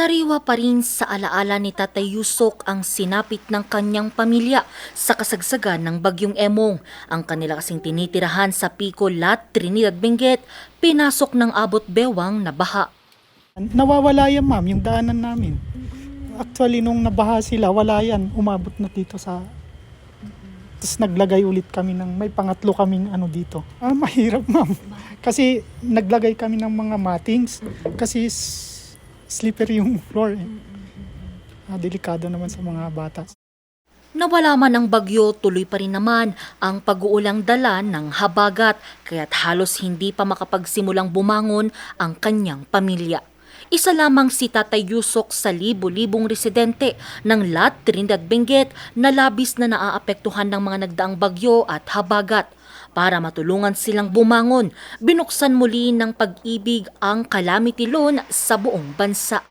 Sariwa pa rin sa alaala ni Tatay Yusok ang sinapit ng kanyang pamilya sa kasagsagan ng Bagyong Emong. Ang kanila kasing tinitirahan sa Pico Lat, Trinidad Benguet, pinasok ng abot bewang na baha. Nawawala yan ma'am, yung daanan namin. Actually, nung nabaha sila, wala yan. Umabot na dito sa... Tapos naglagay ulit kami ng... May pangatlo kaming ano dito. Ah, mahirap ma'am. Kasi naglagay kami ng mga matings. Kasi slippery yung floor. Eh. Ah, delikado naman sa mga bata. Nawala man ang bagyo, tuloy pa rin naman ang pag-uulang dala ng habagat kaya't halos hindi pa makapagsimulang bumangon ang kanyang pamilya. Isa lamang si Tatay Yusok sa libo-libong residente ng Lat Trinidad Benguet na labis na naaapektuhan ng mga nagdaang bagyo at habagat. Para matulungan silang bumangon, binuksan muli ng pag-ibig ang calamity loan sa buong bansa.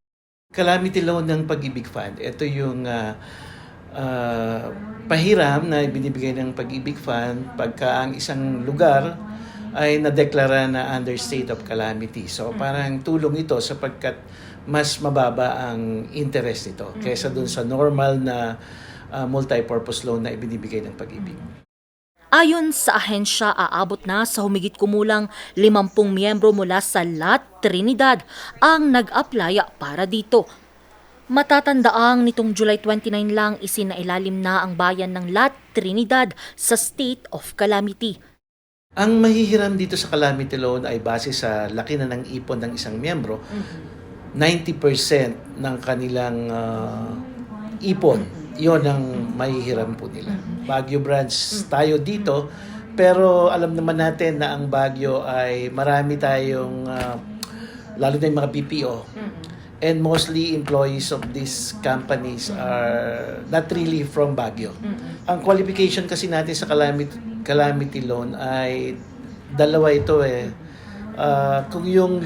Calamity Loan ng Pag-ibig Fund. Ito yung ah, ah, pahiram na binibigay ng Pag-ibig Fund pagka ang isang lugar ay nadeklara na under state of calamity. So parang tulong ito sapagkat mas mababa ang interest nito kaysa dun sa normal na ah, multi-purpose loan na ibinibigay ng Pag-ibig. Ayon sa ahensya, aabot na sa humigit kumulang 50 miyembro mula sa LAT Trinidad ang nag-apply para dito. Matatandaang nitong July 29 lang isinailalim na ang bayan ng LAT Trinidad sa state of calamity. Ang mahihiram dito sa calamity loan ay base sa laki na ng ipon ng isang miyembro. 90% ng kanilang ah, ipon, yon ang mahihiram po nila. Baguio branch tayo dito, pero alam naman natin na ang Baguio ay marami tayong, ah, lalo na yung mga BPO, and mostly employees of these companies are not really from Baguio. Ang qualification kasi natin sa calamity, calamity loan ay dalawa ito eh. Ah, kung yung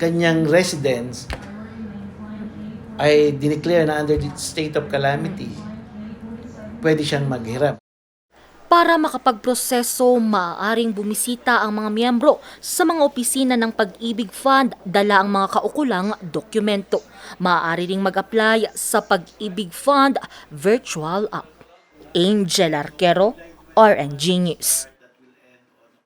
kanyang residence ay dineclare na under the state of calamity, pwede siyang maghiram. Para makapagproseso, maaaring bumisita ang mga miyembro sa mga opisina ng Pag-ibig Fund, dala ang mga kaukulang dokumento. Maaari ring mag-apply sa Pag-ibig Fund virtual app. Angel Arquero, RNG News.